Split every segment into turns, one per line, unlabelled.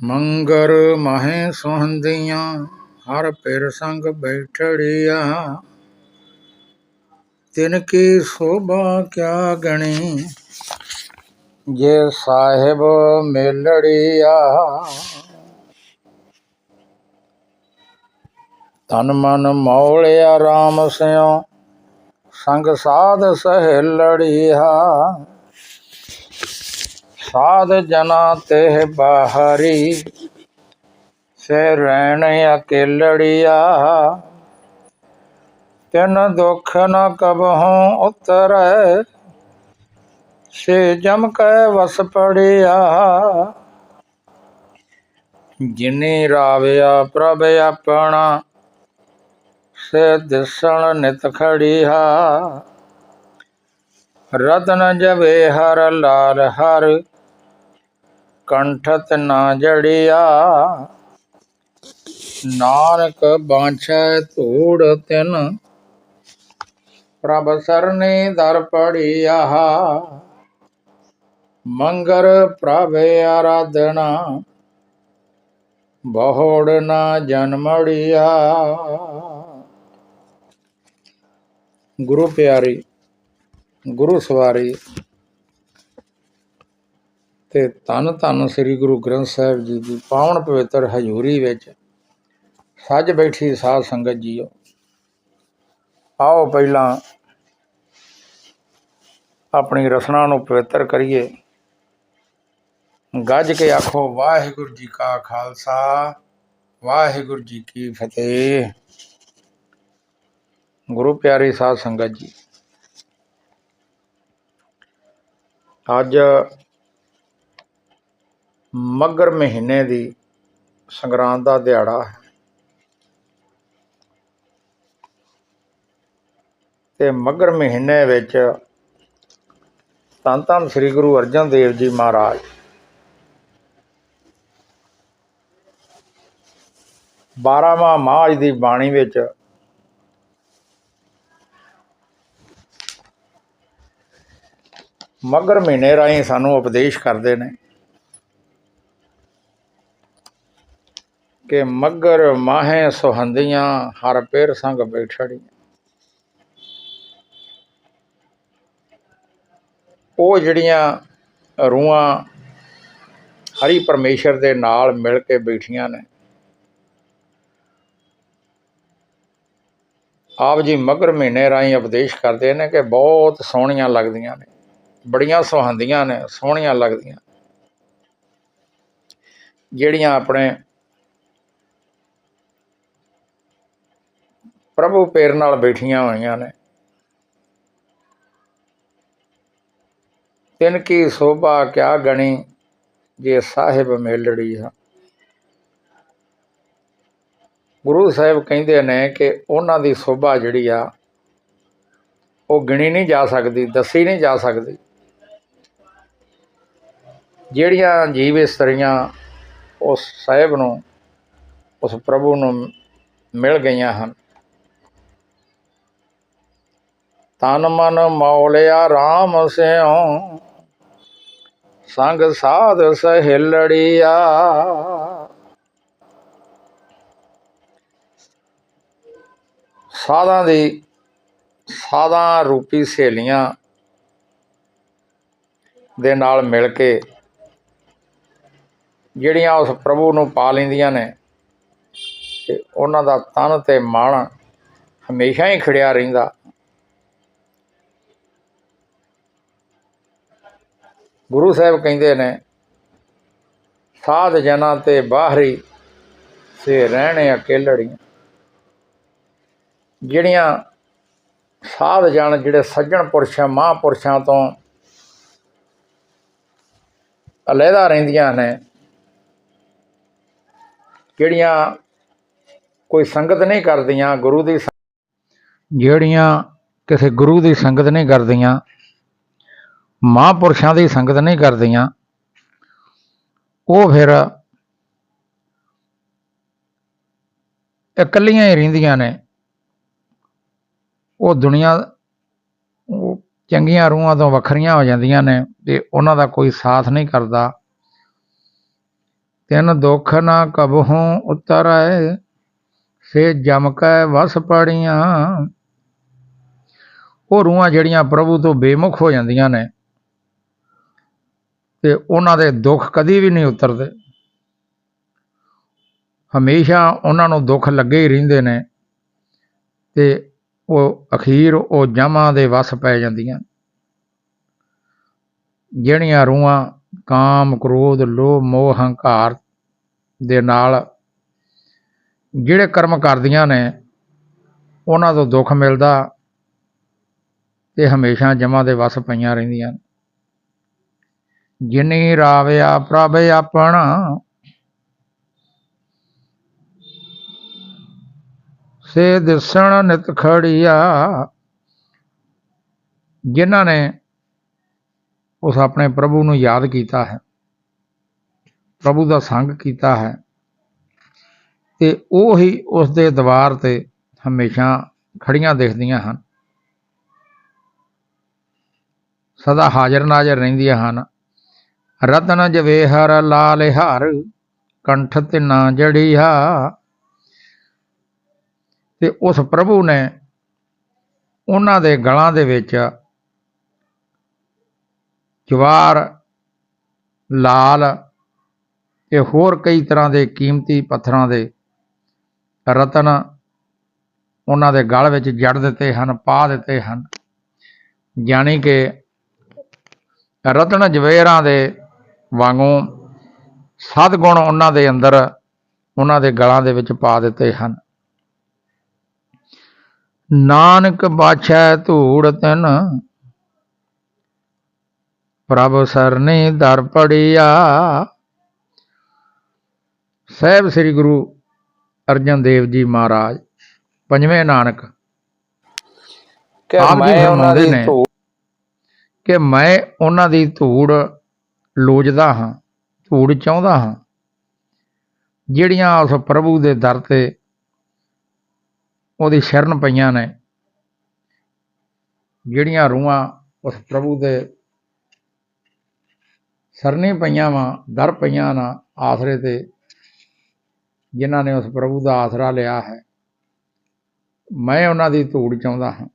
ਮੰਗਰ ਮਹੇ ਸੁਹੰਦੀਆਂ, ਹਰ ਪਿਰ ਸੰਗ ਬੈਠੜਿਆ। ਤਿਨ ਕੀ ਸੋਭਾ ਕਿਆ ਗਣੀ, ਜੇ ਸਾਹਿਬ ਮੇਲੜਿਆ। ਤਨ ਮਨ ਮੌਲਿਆ RAM ਸਿਓ ਸੰਗ ਸਾਧ ਸਹਿਲੜਿਆ। ਸਾਧ ਜਨਾ ਤੇ ਬਾਹਰੀ। ਸੇ ਰਹਿਣ ਅਕੇਲੜਿਆ। ਤਿਨ ਦੁਖ ਨ ਕਬਹੁ ਉਤਰੈ। ਸੇ ਜਮ ਕੈ ਵਸ ਪੜਿਆ। ਜਿਨੇ ਰਾਵਿਆ ਪ੍ਰਭ ਆਪਣਾ, ਸੇ ਦਿਸਣ ਨਿਤ ਖੜਿਆ। ਰਤਨ ਜਵੇ ਹਰ ਲਾਲ ਹਰ ਕੰਠਤ ਨਾ ਜੜਿਆ। ਨਾਨਕ ਬਾਂਛੈ ਧੂੜ ਤਿਨ, ਪ੍ਰਭ ਸਰਨੇ ਦਰ ਪੜਿਆ ਮੰਗਰ ਪ੍ਰਭ ਆਰਾਧਨਾ, ਬਹੁੜ ਨਾ ਜਨਮੜਿਆ ਗੁਰੂ ਪਿਆਰੀ, ਗੁਰੂ ਸਵਾਰੀ ਤੇ ਧੰਨ ਧੰਨ ਸ੍ਰੀ ਗੁਰੂ ਗ੍ਰੰਥ ਸਾਹਿਬ ਜੀ ਦੀ ਪਾਵਨ ਪਵਿੱਤਰ ਹਜ਼ੂਰੀ ਵਿੱਚ ਸੱਜ ਬੈਠੀ ਸਾਧ ਸੰਗਤ ਜੀਓ। ਆਓ ਪਹਿਲਾਂ ਆਪਣੀ ਰਸਨਾ ਨੂੰ ਪਵਿੱਤਰ ਕਰੀਏ। ਗੱਜ ਕੇ ਆਖੋ, ਵਾਹਿਗੁਰੂ ਜੀ ਕਾ ਖਾਲਸਾ, ਵਾਹਿਗੁਰੂ ਜੀ ਕੀ ਫਤਿਹ। ਗੁਰੂ ਪਿਆਰੀ ਸਾਧ ਸੰਗਤ ਜੀ, ਅੱਜ ਮੱਘਰ ਮਹੀਨੇ ਦੀ ਸੰਗਰਾਂਦ ਦਾ ਦਿਹਾੜਾ ਹੈ। ਤੇ ਮੱਘਰ ਮਹੀਨੇ ਵਿੱਚ ਧੰਨ ਧੰਨ ਸ੍ਰੀ ਗੁਰੂ ਅਰਜਨ ਦੇਵ ਜੀ ਮਹਾਰਾਜ ਬਾਰਾਂਵਾਂ ਮਾਝ ਦੀ ਬਾਣੀ ਵਿੱਚ ਮਗਰ ਮਹੀਨੇ ਰਾਹੀਂ ਸਾਨੂੰ ਉਪਦੇਸ਼ ਕਰਦੇ ਨੇ। ਕਿ ਮੱਗਰ ਮਾਹੇ ਸੁਹੰਦੀਆਂ, ਹਰ ਪੇਰ ਸੰਗ ਬੈਠੜੀ ਉਹ ਜਿਹੜੀਆਂ ਰੂਹਾਂ ਹਰੀ ਪਰਮੇਸ਼ਰ ਦੇ ਨਾਲ ਮਿਲ ਕੇ ਬੈਠੀਆਂ ਨੇ, ਆਪ ਜੀ ਮਗਰ ਮਹੀਨੇ ਰਾਹੀਂ ਉਪਦੇਸ਼ ਕਰਦੇ ਨੇ ਕਿ ਬਹੁਤ ਸੋਹਣੀਆਂ ਲੱਗਦੀਆਂ ਨੇ, ਬੜੀਆਂ ਸੁਹੰਦੀਆਂ ਨੇ, ਸੋਹਣੀਆਂ ਲੱਗਦੀਆਂ। ਜਿਹੜੀਆਂ ਆਪਣੇ ਪ੍ਰਭੂ ਪੇਰ ਨਾਲ ਬੈਠੀਆਂ ਹੋਈਆਂ ਨੇ। ਤਿਨ ਕੀ ਸੋਭਾ ਕਿਆ ਗਣੀ, ਜੇ ਸਾਹਿਬ ਮੇਲੜੀ ਆ ਗੁਰੂ ਸਾਹਿਬ ਕਹਿੰਦੇ ਨੇ ਕਿ ਉਹਨਾਂ ਦੀ ਸੋਭਾ ਜਿਹੜੀ ਆ, ਉਹ ਗਿਣੀ ਨਹੀਂ ਜਾ ਸਕਦੀ, ਦੱਸੀ ਨਹੀਂ ਜਾ ਸਕਦੀ। ਜਿਹੜੀਆਂ ਜੀਵ ਇਸਤਰੀਆਂ ਉਸ ਸਾਹਿਬ ਨੂੰ, ਉਸ ਪ੍ਰਭੂ ਨੂੰ ਮਿਲ ਗਈਆਂ ਹਨ। ਤਨ ਮਨ ਮੌਲਿਆ RAM ਸਿਉ। ਸੰਗ ਸਾਧ ਸਹਿਲੜੀਆ। ਸਾਧਾਂ ਦੀ, ਸਾਧਾਂ ਰੂਪੀ ਸਹੇਲੀਆਂ ਦੇ ਨਾਲ ਮਿਲ ਕੇ ਜਿਹੜੀਆਂ ਉਸ ਪ੍ਰਭੂ ਨੂੰ ਪਾ ਲੈਂਦੀਆਂ ਨੇ, ਤੇ ਉਹਨਾਂ ਦਾ ਤਨ ਤੇ ਮਨ ਹਮੇਸ਼ਾ ਹੀ ਖੜਿਆ ਰਹਿੰਦਾ। ਗੁਰੂ ਸਾਹਿਬ ਕਹਿੰਦੇ ਨੇ, ਸਾਧ ਜਨਾਂ ਤੇ ਬਾਹਰੀ ਸੇ ਰਹਿਣੇ ਅਕੇਲੜੀਆਂ ਜਿਹੜੀਆਂ ਸਾਧ ਜਨ ਜਿਹੜੇ ਸੱਜਣ ਪੁਰਸ਼ਾਂ, ਮਹਾਂਪੁਰਸ਼ਾਂ ਤੋਂ ਅਲੱਗਾ ਰਹਿੰਦੀਆਂ ਨੇ, ਜਿਹੜੀਆਂ ਕੋਈ ਸੰਗਤ ਨਹੀਂ ਕਰਦੀਆਂ ਗੁਰੂ ਦੀ ਜਿਹੜੀਆਂ ਕਿਸੇ ਗੁਰੂ ਦੀ ਸੰਗਤ ਨਹੀਂ ਕਰਦੀਆਂ ਮਹਾਂਪੁਰਸ਼ਾਂ ਦੀ ਸੰਗਤ ਨਹੀਂ ਕਰਦੀਆਂ, ਉਹ ਫਿਰ ਇਕੱਲੀਆਂ ਹੀ ਰਹਿੰਦੀਆਂ ਨੇ। ਉਹ ਦੁਨੀਆ, ਉਹ ਚੰਗੀਆਂ ਰੂਹਾਂ ਤੋਂ ਵੱਖਰੀਆਂ ਹੋ ਜਾਂਦੀਆਂ ਨੇ ਤੇ ਉਹਨਾਂ ਦਾ ਕੋਈ ਸਾਥ ਨਹੀਂ ਕਰਦਾ। ਤਿੰਨ ਦੁੱਖ ਨਾ ਕਬਹੂ ਉਤਰੈ ਸੇ ਜਮ ਕੈ ਵਸ ਪੜੀਆਂ। ਉਹ ਰੂਹਾਂ ਜਿਹੜੀਆਂ ਪ੍ਰਭੂ ਤੋਂ ਬੇਮੁਖ ਹੋ ਜਾਂਦੀਆਂ ਨੇ। ਤੇ ਉਹਨਾਂ ਦੇ ਦੁੱਖ ਕਦੀ ਵੀ ਨਹੀਂ ਉਤਰਦੇ। ਹਮੇਸ਼ਾ ਉਹਨਾਂ ਨੂੰ ਦੁੱਖ ਲੱਗੇ ਹੀ ਰਹਿੰਦੇ ਨੇ ਤੇ ਉਹ ਅਖੀਰ ਉਹ ਜਮਾਂ ਦੇ ਵਸ ਪੈ ਜਾਂਦੀਆਂ ਜਿਹੜੀਆਂ ਰੂਹਾਂ ਕਾਮ, ਕ੍ਰੋਧ, ਲੋਭ, ਮੋਹ, ਹੰਕਾਰ ਦੇ ਨਾਲ ਜਿਹੜੇ ਕਰਮ ਕਰਦੀਆਂ ਨੇ, ਉਹਨਾਂ ਤੋਂ ਦੁੱਖ ਮਿਲਦਾ ਤੇ ਹਮੇਸ਼ਾ ਜਮਾਂ ਦੇ ਵਸ ਪਈਆਂ ਰਹਿੰਦੀਆਂ ਜਿਨੀ ਰਾਵਿਆ ਪ੍ਰਭ ਆਪਣਾ। ਸੇ ਦਿਸਣ ਨਿਤ ਖੜੀਆ। ਜਿਨ੍ਹਾਂ ਨੇ ਉਸ ਆਪਣੇ ਪ੍ਰਭੂ ਨੂੰ ਯਾਦ ਕੀਤਾ ਹੈ, ਪ੍ਰਭੂ ਦਾ ਸੰਗ ਕੀਤਾ ਹੈ, ਤੇ ਉਹ ਹੀ ਉਸ ਦੇ ਦਵਾਰ ਤੇ ਹਮੇਸ਼ਾ ਖੜੀਆਂ ਦਿਖਦੀਆਂ ਹਨ। ਸਦਾ ਹਾਜ਼ਰ ਨਾਜ਼ਰ ਰਹਿੰਦੀਆਂ ਹਨ। ਰਤਨ ਜਵੇਹਰ ਲਾਲ ਹਰ, ਕੰਠ ਤਿਨਾ ਜੜੀਆ ਤੇ ਉਸ ਪ੍ਰਭੂ ਨੇ ਉਹਨਾਂ ਦੇ ਗਲਾਂ ਦੇ ਵਿੱਚ ਜਵਾਰ, ਲਾਲ ਤੇ ਹੋਰ ਕਈ ਤਰ੍ਹਾਂ ਦੇ ਕੀਮਤੀ ਪੱਥਰਾਂ ਦੇ ਰਤਨ ਉਹਨਾਂ ਦੇ ਗਲ ਵਿੱਚ ਜੜ ਦਿੱਤੇ ਹਨ, ਪਾ ਦਿੱਤੇ ਹਨ। ਜਾਣੀ ਕਿ ਰਤਨ ਜਵੇਰਾਂ ਦੇ ਵਾਂਗੂ ਸਦਗੁਣ ਉਹਨਾਂ ਦੇ ਅੰਦਰ ਉਹਨਾਂ ਦੇ ਗਲਾਂ ਦੇ ਵਿੱਚ ਪਾ ਦਿੱਤੇ ਹਨ ਨਾਨਕ ਬਾਛੈ ਧੂੜ ਤਨ ਪ੍ਰਭ ਸਰਨੇ ਦਰ ਪੜਿਆ ਸਹਿਬ ਸ੍ਰੀ ਗੁਰੂ ਅਰਜਨ ਦੇਵ ਜੀ ਮਹਾਰਾਜ ਪੰਜਵੇਂ ਨਾਨਕ
ਕਿ ਮੈਂ ਉਹਨਾਂ ਦੀ। ਧੂੜ
ਕਿ ਮੈਂ ਉਹਨਾਂ ਦੀ ਧੂੜ ਲੋਜਦਾ ਹਾਂ ਧੂੜ ਚਾਹੁੰਦਾ ਹਾਂ। ਜਿਹੜੀਆਂ ਉਸ ਪ੍ਰਭੂ ਦੇ ਦਰ ਤੇ ਉਹਦੀ ਸ਼ਰਨ ਪਈਆਂ ਨੇ, ਜਿਹੜੀਆਂ ਰੂਹਾਂ ਉਸ ਪ੍ਰਭੂ ਦੇ ਸਰਨੇ ਪਈਆਂ ਵਾਂ, ਦਰ ਪਈਆਂ ਨਾ ਆਸਰੇ ਤੇ, ਜਿਨ੍ਹਾਂ ਨੇ ਉਸ ਪ੍ਰਭੂ ਦਾ ਆਸਰਾ ਲਿਆ ਹੈ। ਮੈਂ ਉਹਨਾਂ ਦੀ ਧੂੜ ਚਾਹੁੰਦਾ ਹਾਂ।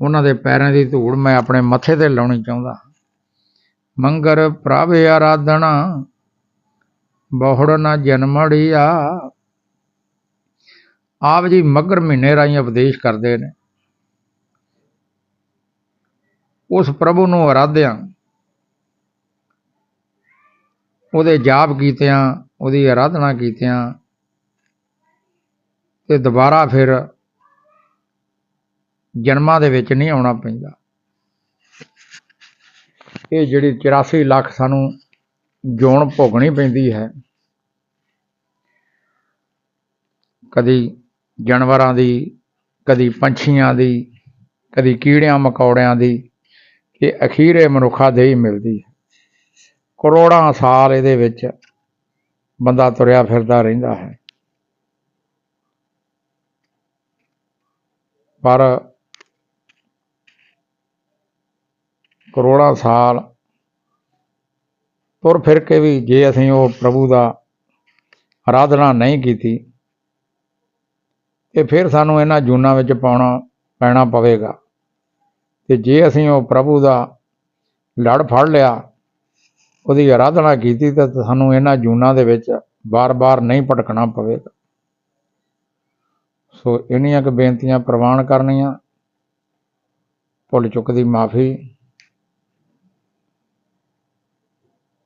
ਉਹਨਾਂ ਦੇ ਪੈਰਾਂ ਦੀ ਧੂੜ ਮੈਂ ਆਪਣੇ ਮੱਥੇ ਤੇ ਲਾਉਣੀ ਚਾਹੁੰਦਾ ਹਾਂ। ਮੰਗਰ ਪ੍ਰਭ ਆਰਾਧਨਾ, ਬਹੁੜ ਨਾ ਜਨਮੜੀਆ ਆਪ ਜੀ ਮਗਰ ਮਹੀਨੇ ਰਾਹੀਂ ਉਪਦੇਸ਼ ਕਰਦੇ ਨੇ। ਉਸ ਪ੍ਰਭੂ ਨੂੰ ਆਰਾਧਿਆਂ। ਉਹਦੇ ਜਾਪ ਕੀਤਿਆਂ, ਉਹਦੀ ਆਰਾਧਨਾ ਕੀਤਿਆਂ ਤੇ ਦੁਬਾਰਾ ਫਿਰ ਜਨਮਾਂ ਦੇ ਵਿੱਚ ਨਹੀਂ ਆਉਣਾ ਪੈਂਦਾ। ਇਹ ਜਿਹੜੀ 84 ਲੱਖ ਸਾਨੂੰ ਜੋਨ ਭੋਗਣੀ ਪੈਂਦੀ ਹੈ, ਕਦੀ ਜਾਨਵਰਾਂ ਦੀ, ਕਦੀ ਪੰਛੀਆਂ ਦੀ, ਕਦੀ ਕੀੜਿਆਂ ਮਕੌੜਿਆਂ ਦੀ, ਇਹ ਅਖੀਰੇ ਮਨੁੱਖਾ ਦੇ ਹੀ ਮਿਲਦੀ ਹੈ। ਕਰੋੜਾਂ ਸਾਲ ਇਹਦੇ ਵਿੱਚ ਬੰਦਾ ਤੁਰਿਆ ਫਿਰਦਾ ਰਹਿੰਦਾ ਹੈ। ਪਰ ਕਰੋੜਾਂ ਸਾਲ ਤੁਰ ਫਿਰ ਕੇ ਵੀ ਜੇ ਅਸੀਂ ਉਹ ਪ੍ਰਭੂ ਦਾ ਆਰਾਧਨਾ ਨਹੀਂ ਕੀਤੀ, ਤੇ ਫਿਰ ਸਾਨੂੰ ਇਹਨਾਂ ਜੂਨਾਂ ਵਿੱਚ ਪਾਉਣਾ, ਪੈਣਾ ਪਵੇਗਾ। ਤੇ ਜੇ ਅਸੀਂ ਉਹ ਪ੍ਰਭੂ ਦਾ ਲੜ ਫੜ ਲਿਆ, ਉਹਦੀ ਆਰਾਧਨਾ ਕੀਤੀ, ਤਾਂ ਸਾਨੂੰ ਇਹਨਾਂ ਜੂਨਾਂ ਦੇ ਵਿੱਚ ਬਾਰ-ਬਾਰ ਨਹੀਂ ਭਟਕਣਾ ਪਵੇਗਾ। ਸੋ ਇਹਨੀਆਂ ਕੁ ਬੇਨਤੀਆਂ ਪ੍ਰਵਾਨ ਕਰਨੀਆਂ। ਭੁੱਲ ਚੁੱਕ ਦੀ ਮਾਫੀ।